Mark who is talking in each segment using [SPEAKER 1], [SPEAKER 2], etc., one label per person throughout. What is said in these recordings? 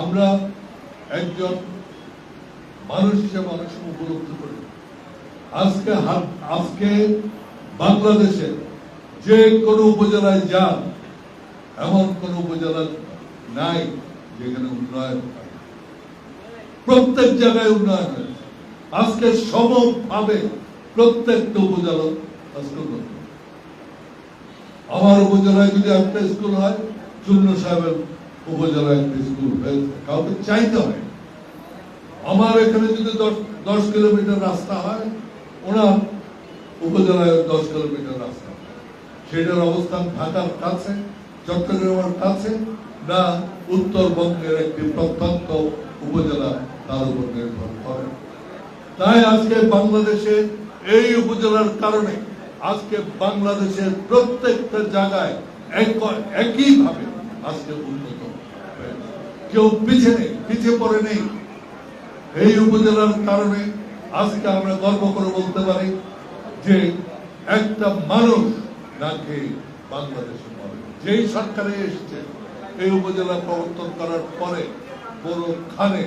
[SPEAKER 1] আমরা একজন মানুষ হিসেবে অনেক সময় উপলব্ধি করি। আজকে আজকে বাংলাদেশে যে কোনো উপজেলায় যান, এমন কোন উপজেলা নাই যেখানে উন্নয়ন। প্রত্যেক জায়গায় উন্নয়ন হয়েছে। আজকে সমভাবে প্রত্যেকটা উপজেলা আজকে আমার উপজেলায় যদি একটা স্কুল হয় চূর্ণ সাহেবের উপজেলায় একটা স্কুল কাউকে চাইতে হয় আমার এখানে যদি দশ কিলোমিটার রাস্তা হয়, ওনার উপজেলায় দশ কিলোমিটার রাস্তা সেটার অবস্থান ঢাকার কাছে, চট্টগ্রামের কাছে, না উত্তরবঙ্গের একটি প্রত্যন্ত উপজেলা তার উপর নির্ভর করে তাই আজকে বাংলাদেশে এই উপজেলার কারণে আজকে বাংলাদেশের প্রত্যেকটা জায়গায় এক- একইভাবে আজকে উন্নত। কেউ পিছিয়ে নেই পিছিয়ে পড়ে নেই এই উপজেলার কারণে আজকে আমরা গর্ব করে বলতে পারি যে একটা মানুষ না খেয়ে বাংলাদেশে মরে যেই সরকারে এসছে, এই উপজেলা প্রবর্তন করার পরে কোনোখানে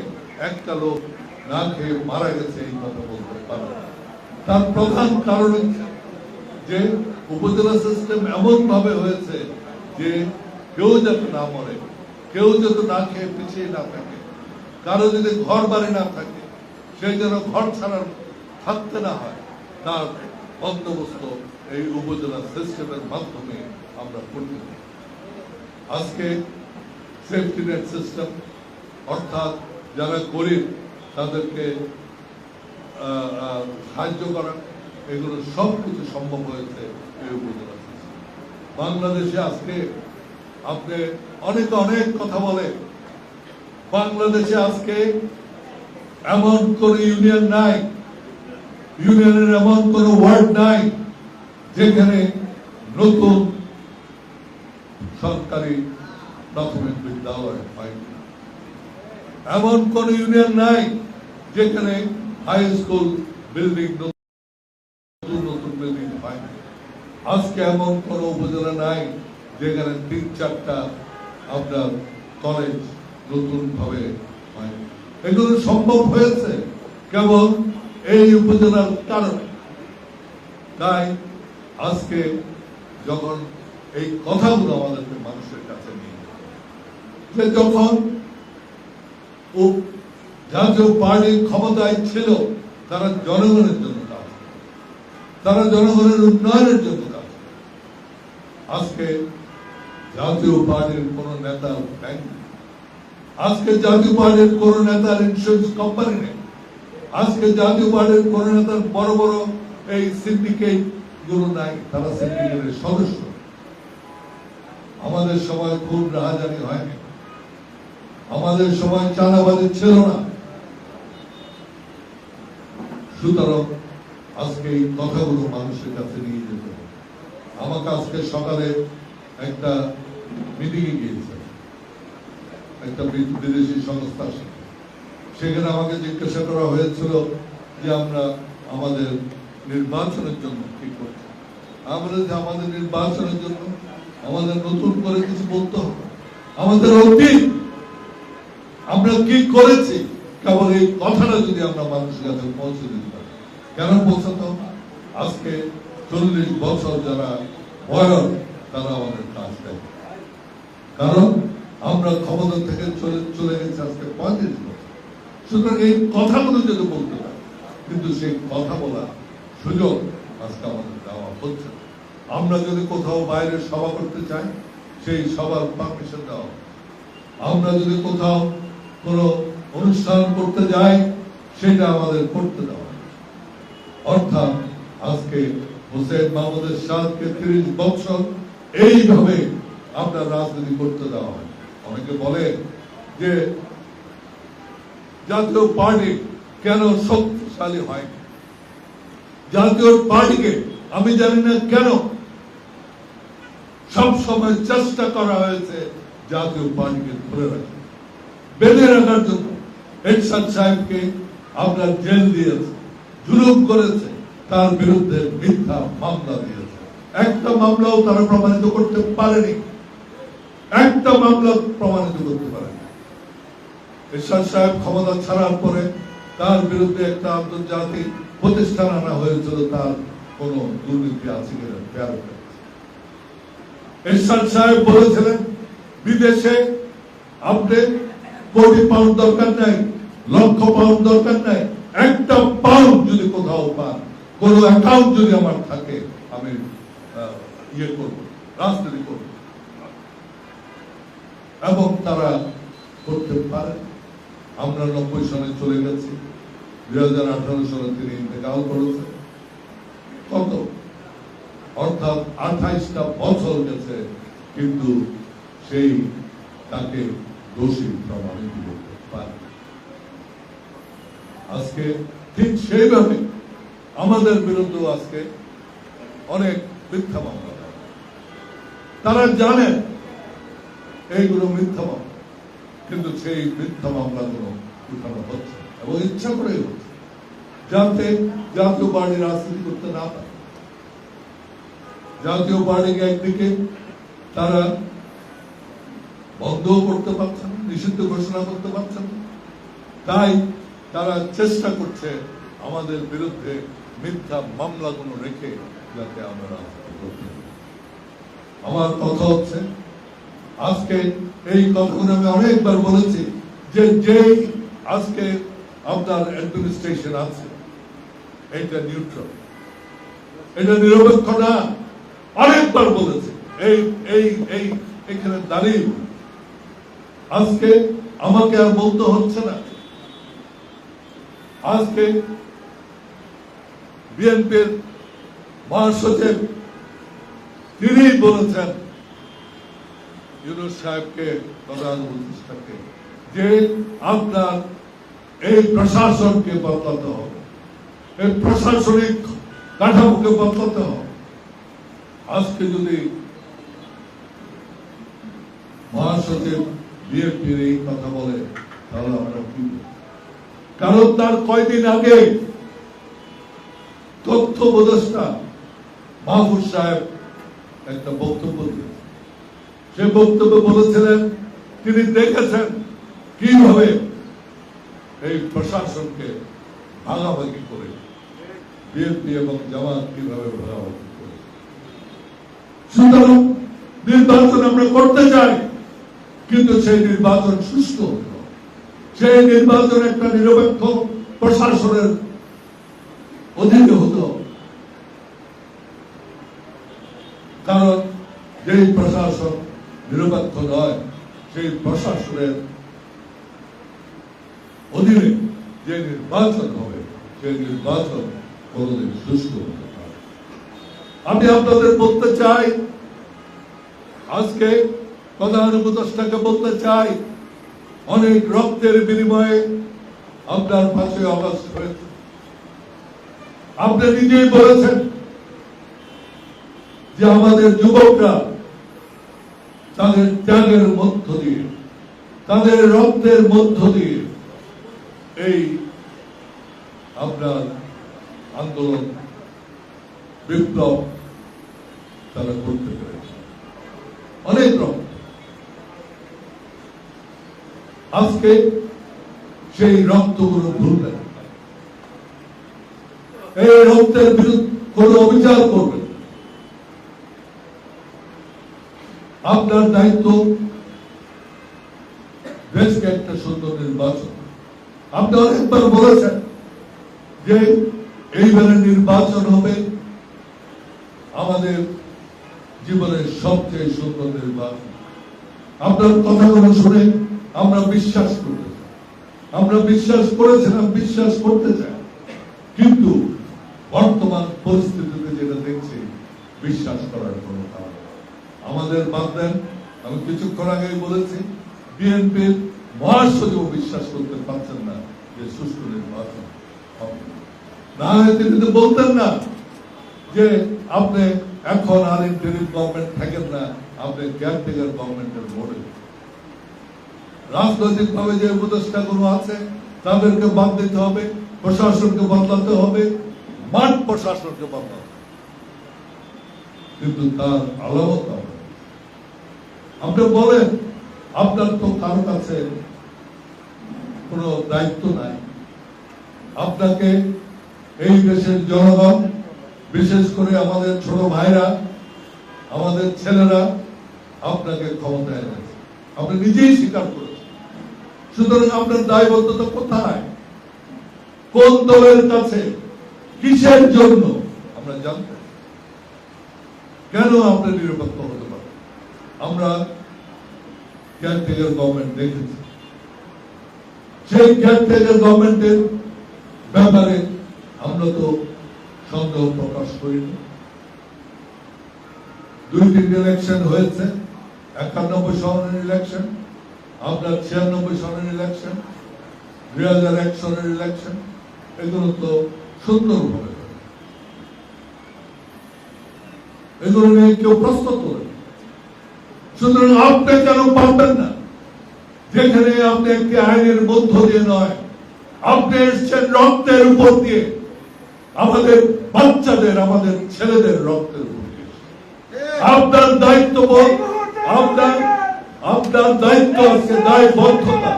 [SPEAKER 1] একটা লোক না খেয়ে মারা গেছে, এই কথা বলতে পারে। তার প্রধান কারণ যে উপজেলা সিস্টেম এমন ভাবে হয়েছে যে কেউ যাতে না মরে কেউ যাতে না খেয়ে পিছিয়ে না থাকে, কারও যদি ঘর বাড়ি না থাকে, সে যেন ঘর ছাড়া থাকতে না হয়, তার বন্দোবস্ত এই উপজেলা সিস্টেমের মাধ্যমে আমরা করতে আজকে সেফটি নেট সিস্টেম অর্থাৎ যারা গরিব, তাদেরকে সাহায্য করা, এগুলো সব কিছু সম্ভব হয়েছে এই উপজেলা। বাংলাদেশে আজকে আপনি অনেকে অনেক কথা বলে, বাংলাদেশে আজকে এমন কোন ইউনিয়ন নাই, ইউনিয়নের এমন কোন ওয়ার্ড নাই, যেখানে নতুন সরকারি প্রাথমিক বিদ্যালয় হয়নি এমন কোন ইউনিয়ন নাই যেখানে হাই স্কুল বিল্ডিং নতুন নতুন বিল্ডিং হয়নি আজকে এমন কোন উপজেলা নাই যেখানে তিন চারটা আপনার কলেজ নতুন ভাবে হয়নি এগুলো সম্ভব হয়েছে কেবল এই উপজেলার কারণে। তাই আজকে যখন এই কথাগুলো আমাদেরকে মানুষের কাছে নিয়ে যে যখন জাতীয় পার্টি ক্ষমতায় ছিল, তারা জনগণের জন্য কাজ তারা জনগণের উন্নয়নের জন্য কাজ আজকে জাতীয় পার্টির কোন নেতা ব্যাংক আজকে জাতীয় পার্টির কোন নেতার ইন্স্যুরেন্স কোম্পানি নেই। আজকে জাতীয় পার্টির কোন নেতার বড় বড় এই সিন্ডিকেটগুলো নাই, তারা সিন্ডিকেটের সদস্য। আমাদের সময় খুব রাহাজানি হয়নি। আমাদের সময় চাঁদাবাজি ছিল না। সুতরাং আজকে এই কথাগুলো মানুষের কাছে নিয়ে যেতে হবে। আমাকে আজকে সকালে একটা মিটিং এ গিয়েছে। একটা বিদেশি সংস্থার সাথে সেখানে আমাকে জিজ্ঞাসা করা হয়েছিল যে আমরা আমাদের নির্বাচনের জন্য কি করছি। আমরা যে আমাদের নির্বাচনের জন্য আমাদের নতুন করে কিছু বলতে হবে। আমাদের অতীত, আমরা কি করেছি? কেবল এই কথাটা যদি আমরা মানুষের কাছে পৌঁছে দিতে পারি। কেন পৌঁছাতে হবে? আজকে চল্লিশ বছর যারা বয়স তারা আমাদের কাজ দেয়। কারণ আমরা ক্ষমতা থেকে চলে চলে গেছি আজকে পঁয়ত্রিশ বছর। সুতরাং এই কথাগুলো যদি বলতে পারি, কিন্তু সেই কথা বলার সুযোগ আজকে আমাদের দেওয়া হচ্ছে আমরা যদি কোথাও বাইরে সভা করতে চাই, সেই সবার পারমিশন দেওয়া। আমরা যদি কোথাও কোনো অনুষ্ঠান করতে যাই, সেটা আমাদের করতে দেওয়া অর্থাৎ আজকে হোসেন মাহমুদের সাদকে তিরিশ বছর এইভাবে আপনার রাজনীতি করতে দেওয়া হয়। অনেকে বলে যে জাতীয় পার্টি কেন শক্তিশালী হয় জাতীয় পার্টিকে আমি জানি না কেন সব সময় চেষ্টা করা হয়েছে জাতীয় পার্টিকে ধরে রাখা। বেঁধে রাখার জন্য এরশাদ সাহেবকে আপনার জেল দিয়েছে, জুলুম করেছে, তার বিরুদ্ধে মিথ্যা মামলা দিয়েছে। একটা মামলাও তারা প্রমাণিত করতে পারেনি। একটা মামলা প্রমাণিত করতে পারেনি। এরশাদ সাহেব ক্ষমতা ছাড়ার পরে তার বিরুদ্ধে একটা আন্তর্জাতিক প্রতিষ্ঠান আনা হয়েছিল, তার কোন দুর্নীতি আছে কিনা এরশাদ সাহেব বলেছিলেন, বিদেশে আপনি কোটি পাউন্ড দরকার নাই, লক্ষ পাউন্ড দরকার নাই, একটা পাউন্ড যদি কোথাও পান, কোন অ্যাকাউন্ট যদি আমার থাকে, আমি ইয়ে করব, রাজনীতি করব। এবং তারা করতে পারে। আমরা নব্বই সালে চলে গেছি। দুই হাজার আঠারো সালে তিনি ইন্তেকাল করেছেন। কত? অর্থাৎ আঠাইশটা বছর গেছে, কিন্তু সেই তাকে দোষী প্রমাণিত করতে পারে আজকে ঠিক সেইভাবে আমাদের বিরুদ্ধেও আজকে অনেক মিথ্যা মামলা। তারা জানে এইগুলো মিথ্যা মামলা কিন্তু সেই মিথ্যা মামলাগুলো উঠানো হচ্ছে এবং ইচ্ছা করেই হচ্ছে যাতে জাতীয় পার্টি রাজনীতি করতে না পারে জাতীয় পার্টিকে একদিকে তারা বন্ধও করতে পারছেন নিষিদ্ধ ঘোষণা করতে পারছেন। তাই তারা চেষ্টা করছে আমাদের বিরুদ্ধে মিথ্যা মামলাগুলো রেখে যাতে আমরা। আমার কথা হচ্ছে, আজকে এই কথাগুলো আমি অনেকবার বলেছি যে যেই আজকে আপনার অ্যাডমিনিস্ট্রেশন আছে এটা নিউট্রাল এটা নিরপেক্ষ না। অনেকবার বলেছে, এই এই এই, এখানে দাঁড়িয়ে আজকে আমাকে আর বলতে হচ্ছে না। আজকে বিএনপির মহাসচিব তিনি বলেছেন, ইউনুস সাহেবকে প্রধান উপদেষ্টাকে, যে আপনার এই প্রশাসনকে বদলাতে হবে এই প্রশাসনিক কাঠামোকে বদলাতে হবে আজকে যদি মহাসচিব বিএনপির এই কথা বলে, তাহলে আমরা কি? কারণ তার কয়দিন আগে তথ্য উপদেষ্টা মাহফুজ সাহেব একটা বক্তব্য দিয়েছেন সে বক্তব্যে বলেছিলেন, তিনি দেখেছেন কীভাবে এই প্রশাসনকে ভাগাভাগি করে বিএনপি এবং জামাত কীভাবে ভাগাভাগি করে। সুতরাং নির্বাচন আমরা করতে চাই, কিন্তু সেই নির্বাচন সুস্থ সেই নির্বাচন একটা নিরপেক্ষ প্রশাসনের অধীনে হতে হবে। কারণ যেই প্রশাসন নিরপেক্ষ নয়, সেই প্রশাসনের অধীনে যে নির্বাচন হবে, সেই নির্বাচন কোনদিন সুষ্ঠু হতে পারে আমি আপনাদের বলতে চাই, আজকে প্রধান উপদেষ্টাকে বলতে চাই, অনেক রক্তের বিনিময়ে আপনার পাঁচই অগস্ট হয়েছে। আপনি নিজেই বলেছেন যে আমাদের যুবকরা তাদের ত্যাগের মধ্য দিয়ে, তাদের রক্তের মধ্য দিয়ে এই আপনার আন্দোলন, বিপ্লব তারা করতে পেরেছে। অনেক রক্ত। আজকে সেই রক্তগুলো ভুলবেন। এই রক্তের বিরুদ্ধে কোন অবিচার করবেন না। আপনার দায়িত্ব দেশকে একটা সুন্দর নির্বাচন আপনি অনেকবার বলেছেন যে এইবারে নির্বাচন হবে, আমাদের জীবনের সবচেয়ে সুন্দর নির্বাচন আপনার কথাগুলো শুনে আমরা বিশ্বাস করতে। আমরা বিশ্বাস করেছিলাম, বিশ্বাস করতে চাই কিন্তু বর্তমান পরিস্থিতিতে যেটা দেখছি, বিশ্বাস করার কোনো কারণ। আমাদের বাদ দেন আমি কিছুক্ষণ আগেই বলেছি, বিএনপির মহাসচিব বিশ্বাস করতে পারছেন না যে সুষ্ঠু নির্বাচন না হয় তিনি তো বলতেন না যে আপনি এখন আর ইন্টারিম গভর্নমেন্ট থাকেন না, আপনি কেয়ারটেকার গভর্নমেন্টের বোর্ডে রাজনৈতিক ভাবে যে উপদেষ্টা গুলো আছে, তাদেরকে বাদ দিতে হবে, প্রশাসনকে বদলাতে হবে, মাঠ প্রশাসনকে বদলাতে। কিন্তু তার দেখি। আপনি বলেন, আপনার তো কারও কাছে কোনো দায়িত্ব নাই। আপনাকে এই দেশের জনগণ, বিশেষ করে আমাদের ছোট ভাইরা, আমাদের ছেলেরা, আপনাকে ক্ষমতায় এনেছে। আপনি নিজেই স্বীকার করেছেন। সুতরাং আপনার দায়বদ্ধতা কোথায়? কোন দলের কাছে? কিসের জন্য? আমরা জানতে কেন আপনি নিরপেক্ষ আমরা কেয়ারটেকার গভর্নমেন্ট দেখেছি। সেই কেয়ারটেকার গভর্নমেন্টের ব্যাপারে আমরা তো সন্দেহ প্রকাশ করিনি। দুই তিনটি ইলেকশন হয়েছে, একানব্বই সনের ইলেকশন আপনার ছিয়ানব্বই সনের ইলেকশন দুই হাজার এক সনের ইলেকশন এগুলো তো সুন্দরভাবে। এগুলো নিয়ে কেউ প্রশ্ন তোলে সুতরাং আপনি কেন পারবেন না? যেখানে আপনি একটি আইনের মধ্য দিয়ে নয়, আপনি এসছেন রক্তের উপর দিয়ে। আমাদের বাচ্চাদের, আমাদের ছেলেদের রক্তের উপর দিয়ে। আপনার দায়িত্ববোধ, আপনার আপনার দায়িত্ব আজকে দায়বদ্ধতা,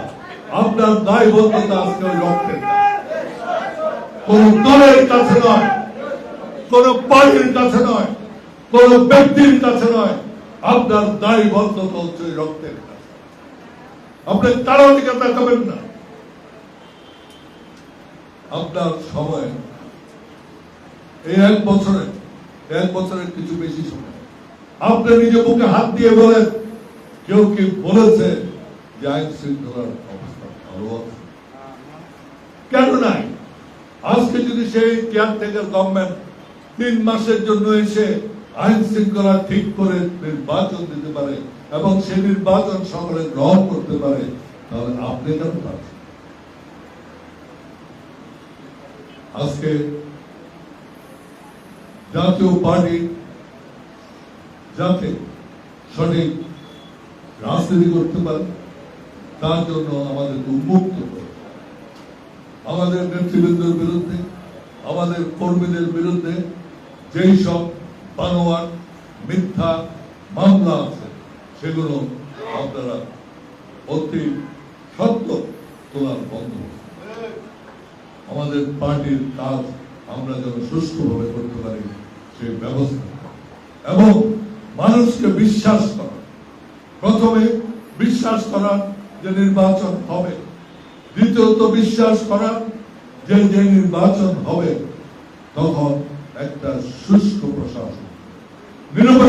[SPEAKER 1] আপনার দায়বদ্ধতা আজকে রক্তের কোন দলের কাছে নয়, কোন পার্টির কাছে নয়, কোন ব্যক্তির কাছে নয়। আপনার দায়বদ্ধতা হচ্ছে রক্তের কাছে আপনি কারও দিকে তাকাবেন না? আপনার সময় এই এক বছরে এক বছরের কিছু বেশি সময়। আপনি নিজে বুকে হাত দিয়ে বলেন, কেউ কি বলেছে যে আইন শৃঙ্খলার অবস্থা ভালো আছে? কেন নাই? আজকে যদি সেই কেয়ারটেকার গভর্নমেন্ট তিন মাসের জন্য এসে আইন শৃঙ্খলা ঠিক করে নির্বাচন দিতে পারে এবং সে নির্বাচন সকলে গ্রহণ করতে পারে, তাহলে আপনি কেন পারছেন? আজকে জাতীয় পার্টি যাতে সঠিক রাজনীতি করতে পারে, তার জন্য আমাদের উন্মুক্ত আমাদের নেতৃবৃন্দের বিরুদ্ধে, আমাদের কর্মীদের বিরুদ্ধে যেই সব বানোয়ার, মিথ্যা মামলা আছে, সেগুলো আপনারা অতি সত্য তোলার বন্ধ। আমাদের পার্টির কাজ আমরা যেন সুষ্ঠুভাবে করতে পারি সেই ব্যবস্থা। এবং মানুষকে বিশ্বাস করা। প্রথমে বিশ্বাস করা যে নির্বাচন হবে। দ্বিতীয়ত বিশ্বাস করা যে যে নির্বাচন হবে, তখন একটা শুষ্ক প্রশাসন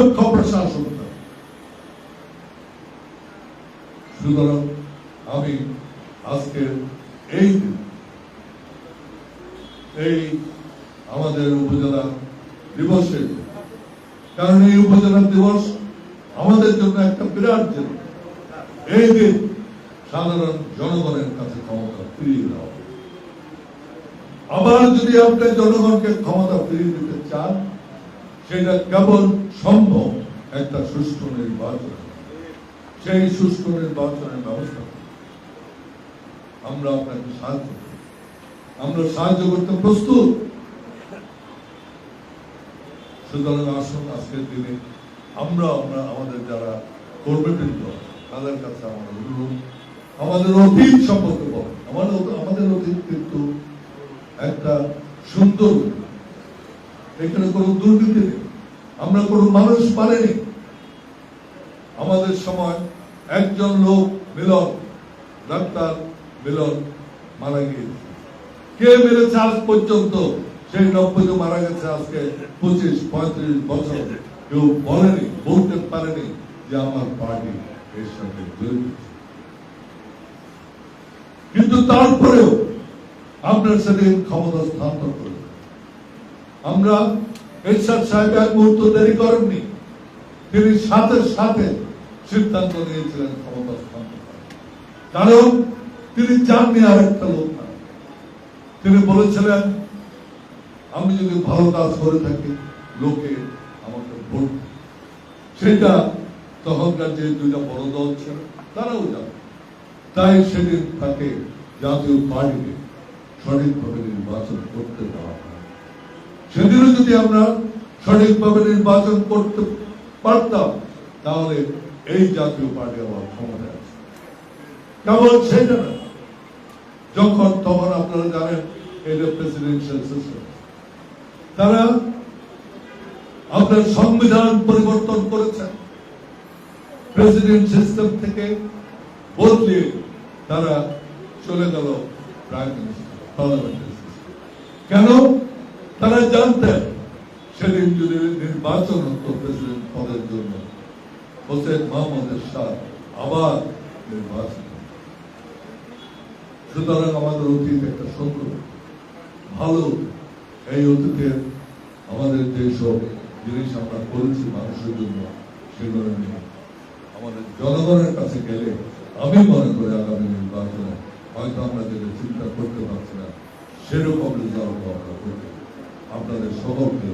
[SPEAKER 1] নিরপেক্ষ প্রশাসন সুতরাং আমি আজকে এই এই আমাদের উপজেলা দিবসের কারণ এই উপজেলা দিবস আমাদের জন্য একটা বিরাট দিন এই দিন সাধারণ জনগণের কাছে ক্ষমতা ফিরিয়ে দেওয়া। আবার যদি আপনি জনগণকে ক্ষমতা ফিরিয়ে দিতে চান সেটা কেবল সম্ভব একটা সুষ্ঠু নির্বাচন। সেই সুষ্ঠু নির্বাচনের ব্যবস্থা আমরা আপনাকে সাহায্য আমরা সাহায্য করতে প্রস্তুত। সুতরাং আসুন আজকের দিনে আমরা আমরা আমাদের যারা কর্মীবৃন্দ, তাদের কাছে আমার অনুরোধ, আমাদের অতীত সম্পর্কে বল আমাদের আমাদের অতীত কিন্তু একটা সুন্দর। এখানে কোনো দুর্নীতি নেই। আমরা কোনো মানুষ পারেনি আমাদের সময় একজন লোক মিলন, ডাক্তার মিলন মারা গিয়েছে। কে মেরেছে আজ পর্যন্ত? সেই নব্বই মারা গেছে আজকে পঁচিশ, পঁয়ত্রিশ বছর। কেউ বলেনি, বলতে পারেনি যে আমার পার্টি এর সঙ্গে। কিন্তু তারপরেও আপনার সেদিন ক্ষমতা স্থানান্তর করে আমরা এরশাদ সাহেব এক মুহূর্ত দেরি করেননি। তিনি সাথে সাথে সিদ্ধান্ত নিয়েছিলেন ক্ষমতা কারণ তিনি চাননি আরেকটা লোক না। তিনি বলেছিলেন, আমি যদি ভালো কাজ করে থাকি, লোকে আমাকে ভোট সেটা তখনকার যে দুইটা বড় দল ছিল, তারাও জানে। তাই সেদিন তাকে জাতীয় পার্টিকে সঠিকভাবে নির্বাচন করতে দেওয়া হয়। সেদিনও যদি আমরা সঠিকভাবে নির্বাচন করতে পারতাম, তাহলে এই জাতীয় পার্টি আমার ক্ষমতায় আছে কেবল সেটা না, যখন তখন আপনারা জানেন এটা প্রেসিডেন্সিয়াল সিস্টেম তারা আপনার সংবিধান পরিবর্তন করেছেন প্রেসিডেন্ট সিস্টেম থেকে বদলিয়ে তারা চলে গেল প্রাইম মিনিস্টার কেন? তারা জানতেন সেদিন যদি নির্বাচন হতো প্রেসিডেন্ট পদের জন্য। হোসেন মোহাম্মদের শাহ আবার নির্বাচন সুতরাং আমাদের অতীত একটা সত্য ভালো এই অতীতের আমাদের যেসব জিনিস আমরা করেছি মানুষের জন্য সেগুলো নিয়ে আমাদের জনগণের কাছে গেলে আমি মনে করি আগামী নির্বাচনে হয়তো আমরা যেটা চিন্তা করতে পারছি না, সেরকম রেজাল্ট আমরা করতে। আপনাদের সকলকে